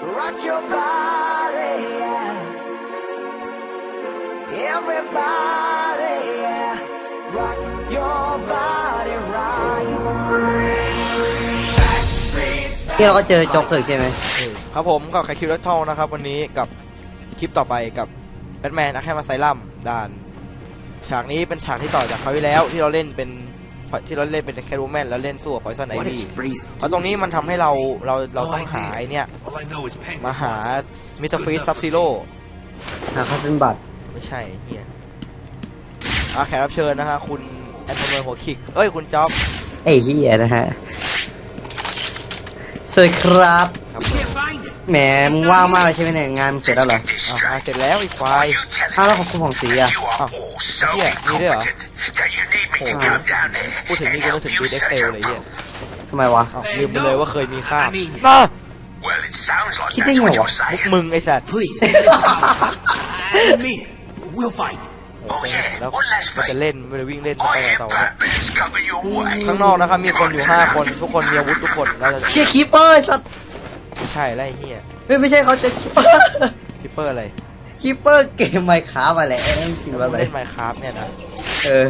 Rock your body, yeah. Everybody, yeah. Rock your body right. Backstreets นี่เราก็เจอโจ๊กเลยใช่ไหมครับผมกับไคคิวเลตทอลนะครับ วันนี้กับคลิปต่อไปกับแบทแมนอาแคมาไซลัมด่าน ฉากนี้เป็นฉากที่ต่อจากคราวที่แล้วที่เราเล่นเป็น ที่เราเล่นเป็นแครูแมนแล้วเล่นสู้กับพอยซันไอ What วี is freeze? เพราะตรงนี้มันทำให้เราเราเราต้องหาไอเนี่ย All I know is pain. มาหามิสเตอร์ฟรีซับซิโร่หาคัสเซนบัตรไม่ใช่เฮียอาแขกรับเชิญนะฮะ คุณแอนโทนีหัวคิก เอ้ย คุณจ๊อบไอ้เฮียนะฮะสวัสดีครับครับ Can't find it. แหมมึงว่างมากเลยใช่ไหมเนี่ยงานมึงเสร็จแล้วเหรออะอะเสร็จแล้วอีกควายอ้าวแล้วของคุณของสีอะ You are Oh, all so yeah, you do, huh? incompetent that you need me to Oh. come down there พูดถึง and นี่ก็นึก help ถึง you บีดเอ็ก set เซล up เลยเฮียทำไมวะ อ้าวลืมไปเลยว่าเคยมีค่า I mean- น่า Well, it sounds like Keep that's thinking what of you're what? มุก saying. มึงไอ้สัตว์ Please. I didn't mean it. We'll fight. โอ้โห Oh, yeah. แล้ว Well, let's มันจะ fight. เล่นไม่ได้วิ่งเล่นไป I ไหน hear ต่อเนี่ย Batman's coming your way. ข้างนอกนะครับมีคนอยู่5คนทุกคนมีอาวุธทุกคนแล้วจะเชียร์คีเปอร์สัตว์ไม่ใช่ไรเฮียเฮ้ยไม่ใช่เขาจะคีเปอร์พิปเปอร์อะไรคีเปอร์เกมไมค์คราฟอะไรเอ้ยคิดว่าอะไรเล่นไมค์คราฟเนี่ยนะ เออ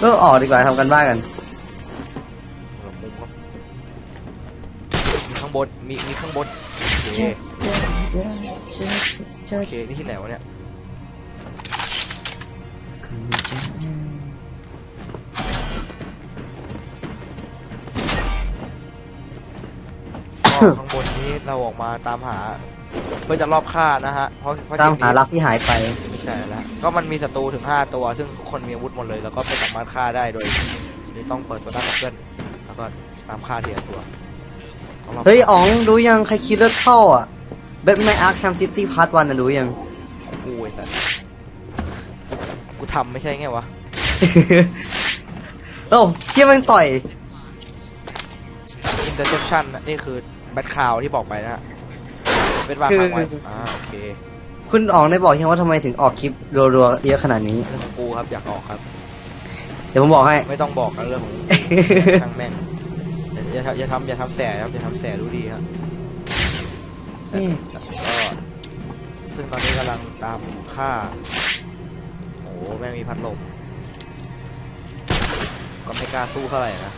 เออออกดีกว่าทำกันบ้านกัน มีข้างบน มีมีข้างบนโอเคโอเคนี่ที่ไหนวะเนี่ย ก็ข้างบนนี้เราออกมาตามหา เพื่อจะรอบฆ่านะฮะ เพราะเพราะตามเกหานี้รักที่หายไปไม่ ใช่แล้วก็มันมีศัตรูถึง 5 ตัว ซึ่งทุกคนมีอาวุธหมดเลย แล้วก็ไม่สามารถฆ่าได้โดยที่ต้องเปิดโซดากับเกิลแล้วก็ตามฆ่าทีละตัวต้องรอบเฮ้ยอ๋องดูยังใครคิดเลือดเข้าอะแบทแมนอาร์แคมซิตี้พาร์ทวันนะดูยังกูไอ้สัสกูทำไม่ใช่ไงวะโอ้เชี่ยแมันต่อย interception นะนี่คือแบทคาวที่บอกไปนะฮะเป็นว่าคือค้างไว้อ่าโอเค คุณอ๋องได้บอกยังว่าทำไมถึงออกคลิปรัวๆเยอะขนาดนี้ เรื่องของกูครับอยากออกครับ เดี๋ยวผมบอกให้ ไม่ต้องบอกกันเรื่องของ ช่างแม่งอย่าอย่าทำอย่าทำอย่าทำแสครับอย่าทำแสรู้ดีครับอืมก็ซึ่งตอนนี้กำลังตามฆ่าโอ้โหแม่งมีพัดลมก็ไม่กล้าสู้เท่าไหร่นะ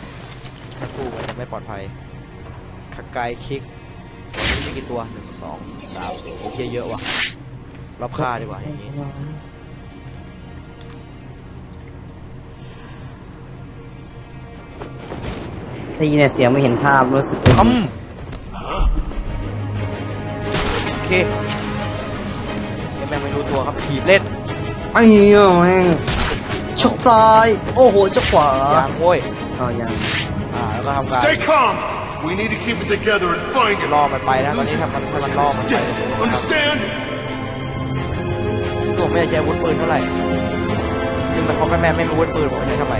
ถ้าสู้มันจะไม่ปลอดภัยขกายคิกตัวนี้มีกี่ตัวหนึ่งสองสามสี่โอเคเยอะว่ะ รอบฆ่าดีกว่าอย่างงี้ ได้ยินแต่เสียงไม่เห็นภาพรู้สึกเป็นอืมโอเคแม่งไม่รู้ตัวครับถีบเล่นไอ้เหี้ยแม่งชกซ้าย โอ้โหชกขวายางโว้ยอ๋อยังอ่าแล้วก็ทำการ Stay calm. We need to keep it together and find him. ล่อมันไปนะตอนนี้ถ้ามันถ้ามันล่อมันไป Dead. นะครับ Understand? ซึ่งผมไม่ได้ใช้อาวุธปืนเท่าไหร่ซึ่งมันเพราะแม่ไม่มีอาวุธปืนผมใช้ทำไม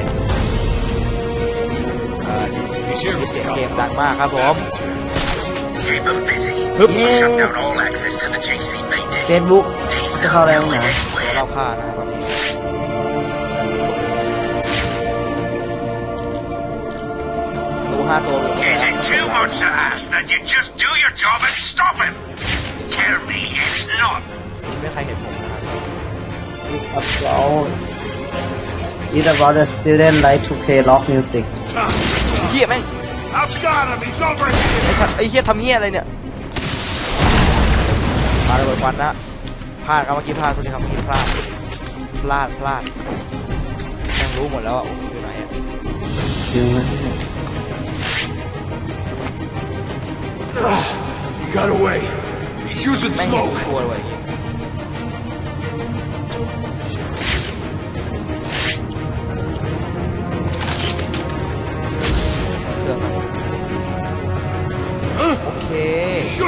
เอ่อ He's here, เสียง Mr. เกม Cop. ดังมากครับผม Batman's here. Keep them busy. ฮึบเย้ Shut down all access to the GCPD. เฟซบุ๊ก He's จะเข้า not อะไรบ้าง going นะ anywhere. เราฆ่านะตอนนี้ตัวห้าตัวเลย Is it too much to ask that you just do your job and stop him? Tell me it's not. ไม่มีใครเห็นผมนะครับ about It's about a student like to play rock music เฮียแม่ง I've got him. He's over here. ไอ้สัตว์ไอ้เฮียทำเฮียอะไรเนี่ยพาระเบิดควันนะพลาดครับเมื่อกี้พลาดทุกทีครับเมื่อกี้พลาดพลาดพลาดยังรู้หมดแล้วว่าอยู่ไหนอะ He got away. He's using แม่งเห็น smoke. ชัวร์เลย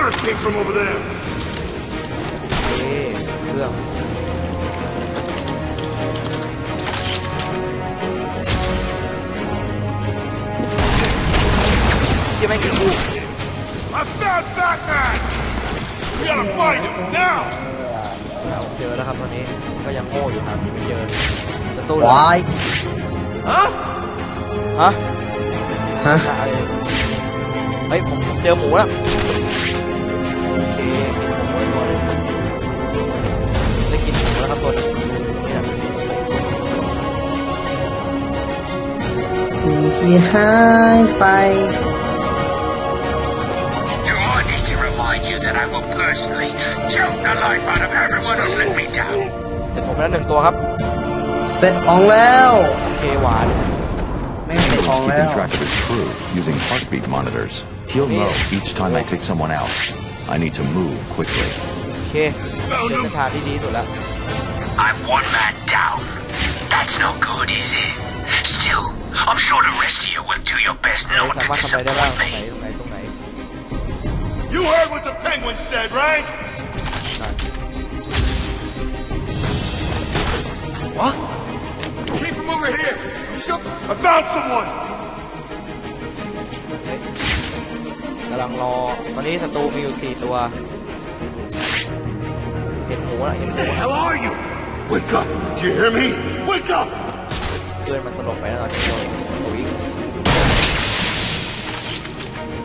Sure it came from over there. โอเคเครื่องที่แม่งกินกู I found Batman. We gotta find him now. เอาเจอแล้วครับตอนนี้ ก็ยังโง่อยู่ครับยังไม่เจอศัตรูเหรอวายฮะฮะอะไรเฮ้ยผมผมเจอหมูแล้ว หมูแล้วครับตัวหนึงนี่นะ สิ่งที่หายไป Do I need to remind you that I will personally choke the life out of everyone who's let me down? เสร็จผมไปแล้วหนึ่งตัวครับ เสร็จของแล้ว โอเคหวาน ไม่งเสร็จ Angle's ของแล้ว keeping track of his crew using heartbeat monitors. He'll know each time I take someone out. I need to move quickly. โอเคเจอเส้นทางที่ดีที่สุดแล้ว I'm one man down. That's not good, is it? Still, I'm sure the rest of you will do your best ไหน not สา to มารถทำอะไรได้บ้างตรง disappoint ไหน me. ตรงไหนตรงไหน You heard what the penguin said, right? นั่น Came from over here. You shook? I found someone. กำลังรอ ตอนนี้ศัตรูมีอยู่สี่ตัว เห็นหมูแล้วเห็นหมู The แล้ว hell are you? Wake up. Do you hear me? Wake up. เพื่อนมันสลบไปแล้วตอนนี้โดนตุ๋ย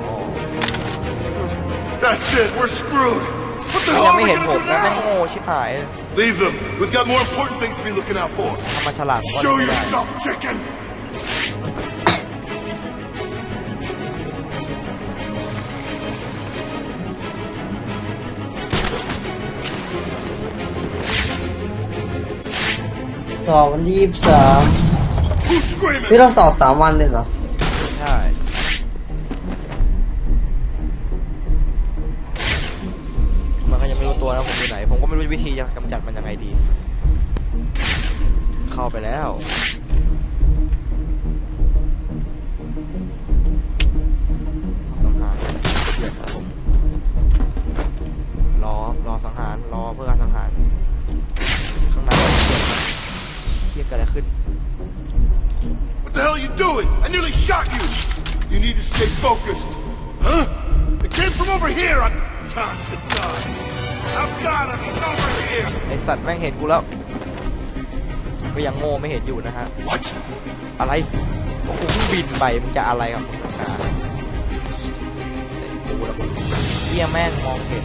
อ๋อ That's it. We're screwed. What the ยั hell ง are ไม่ we เห็นผ gonna ม do นะแม่ง now? โง่ชิบหายเลย Leave them. We've got more important things to be looking out for. ถ้ามันฉลาดกว่า Show ไม่ได้ yourself, chicken. สอบวันที่ยี่สิบสาม Who's screaming? พี่เราสอบสามวันเลยเหรอ ใช่มันก็ยังไม่รู้ตัวนะผมอยู่ไหน ผมก็ไม่รู้วิธีจะกำจัดมันยังไงดี เข้าไปแล้ว ขึ้น What the hell are you doing? I nearly shot you. You need to stay focused. Huh? It came from over here. I'm time to die. I've got him. He's over here. ไอสัตว์แม่งเห็นกูแล้ว ก็ยังโง่ไม่เห็นอยู่นะฮะ What? อะไรพวกกูเพิ่งบินไปมึงจะอะไรกับมึงนะเสร็จกูแล้วมึงเฮียแม่งมองเห็น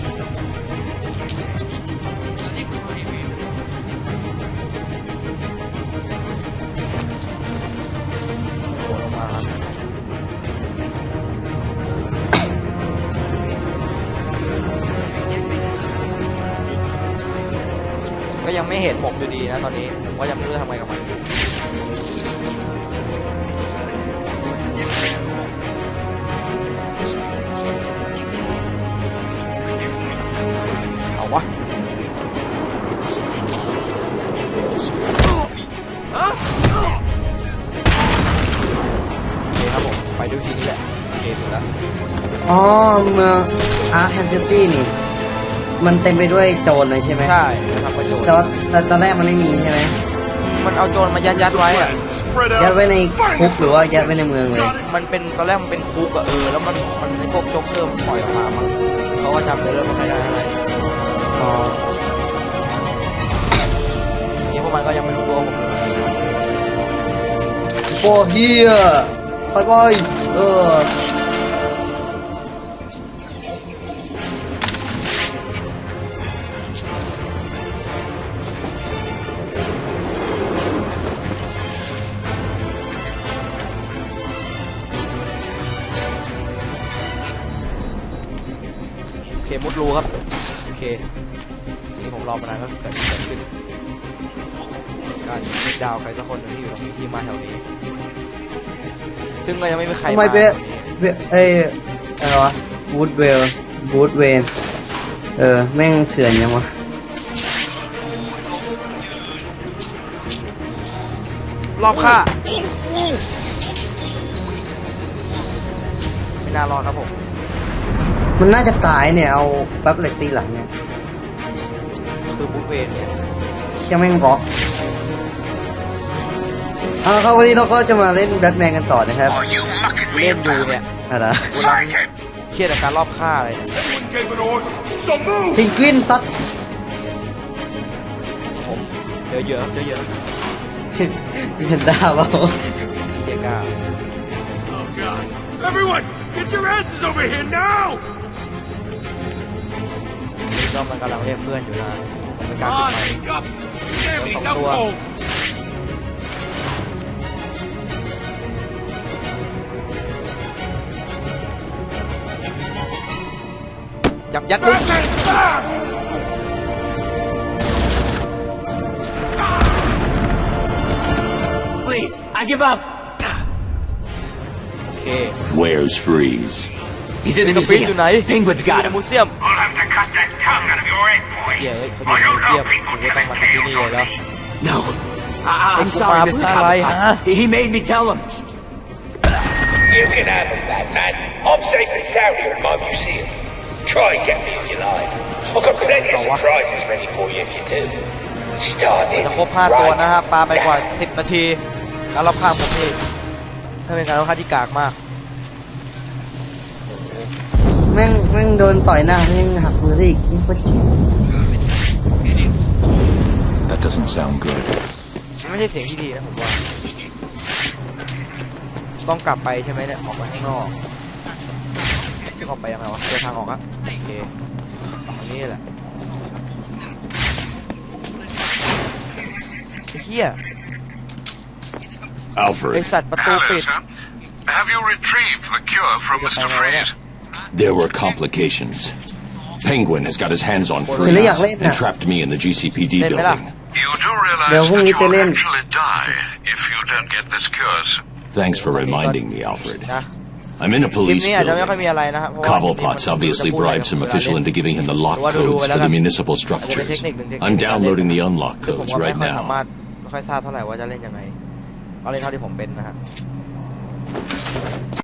ก็ยังไม่เห็นผมอยู่ดีนะตอนนี้ผมก็ยังไม่รู้จะทำไงกับมันเอาวะโอเคครับผมไปด้วยทีนี้แหละโอเคถูกแล้วอ๋อเมืองอาร์แฮมซิตี้นี่ มันเต็มไปด้วยโจรเลยใช่ไหมใช่ทำประโยชน์แต่ว่าแต่ตอนแรกมันไม่มีใช่ไหมมันเอาโจรมายัดยัดๆไว้อะ Spread ยัด out. ไว้ในคุกหรือว่ายัดไว้ในเมืองเลยมันเป็นตอนแรกมันเป็นคุกอะเออแล้วมันมันไอ้พวกโจ๊กเกอร์มันปล่อยออกมามั้งเขาก็จำเรื่องมันไม่ได้อะไรอ๋อนี่พวกมันก็ยังไม่รู้ตัวว่าผมอยู่ไหนนะโฟเฮียไปไปเออ เคมุดรูครับ โอเค สิ่งที่ผมรอมานานก็เกิดเกิดขึ้น การเช็คดาวน์ใครสักคนหนึ่งที่อยู่ตรงนี้ที่มาแถวนี้ ซึ่งก็ยังไม่มีใครทำมาไมแถเบวะนี้เบะเอ้ยอะไรวะบูดเวลบูดเวนเออ แม่งเถื่อนยังวะรอบค่าไม่น่ารอดครับผม มันน่าจะตายเนี่ย เอาแป๊บเหล็กตีหลังเนี่ยคือบูธเวนเนี่ยเชี่ยแม่งบล็อกเอาละครับวันนี้เราก็จะมาเล่นแบทแมนกันต่อนะครับ Are you mucking me เล่นอยู่ about เนี่ย it? อะไร Fight him. เครียดกับการรอบฆ่าเลยเนี่ย Everyone gave an order. So move. พิงกวินซัดผมเจอเยอะเจอเยอะเห็นดาเปล่าเกียร์ก้า Oh God! Everyone, get your asses over here now! ก็มันกำลังเรียกเพื่อนอยู่นะไม่กล้าขึ้น On, ไป wake up! Damn it, he's Some out door. cold! จับยัดมุก Please, I give up! โอเค Where's Freeze? He's in the กระปิ้งอยู่ไหน Penguin's อยู่ got ใน him. มูเซียม I'll have to cut that tongue out of your head, boy. เชี่ยเอ้ยเขาอยู่ในมูเซียมผมก็ต้องมาทำที่นี่เลยแล้ว No. I, I, I'm Hey, sorry, Kumar, Mr. Kumar, Cobblepot. huh? He, he made me tell him. You can have him, that man. I'm safe and sound here in my museum. Try and get me if you like. I've got plenty of surprises ready for you if you do. Starting จะครบ 5 ตัว right นะฮะ ปาไปกว่า now. 10 นาที การรอบข้างผมนี่ถ้าเป็นการรอบข้างที่กากมาก แม่งแม่งโดนต่อยหน้าแม่งหักมือได้อีกนี่โคตรเจ็บ That doesn't sound good. มันไม่ใช่เสียงที่ดีนะผมว่า ต้องกลับไปใช่ไหมเนี่ย ออกมาข้างนอกซึ่งออกไปยังไงวะเจอทางออกอะโอเคตรงนี้แหละไอ้เฮียไอ Alfred, สัตว์ประตูปิด Have you retrieved the cure from Mr. Freeze? There were complications. Penguin has got his hands on Ủa, Freeze nó giật lên and à? trapped me in the GCPD Lên phải building. You do realize Đều không that nghĩ you'll tới lên. actually die if you don't get this cure. Thanks for reminding me, Alfred. นะ I'm in a คลิป police นี้อาจจะไม่ค่อย building. มีอะไรนะครับเพราะว่าคลิปนี้มัน Cobblepot's ไม่รู้จะ obviously พูดอะไร bribed some เวลา official เล่น into giving him the lock Đúng rồi, đúng codes rồi, for the đúng rồi. municipal Aja structures. teknik, teknik. I'm downloading the unlock ซึ่งผม codes ก็ไม่ right ค่อยสามารถ now. ไม่ค่อยทราบเท่าไหร่ว่าจะเล่นยังไงเอาเล่นเท่าที่ผมเป็นนะฮะ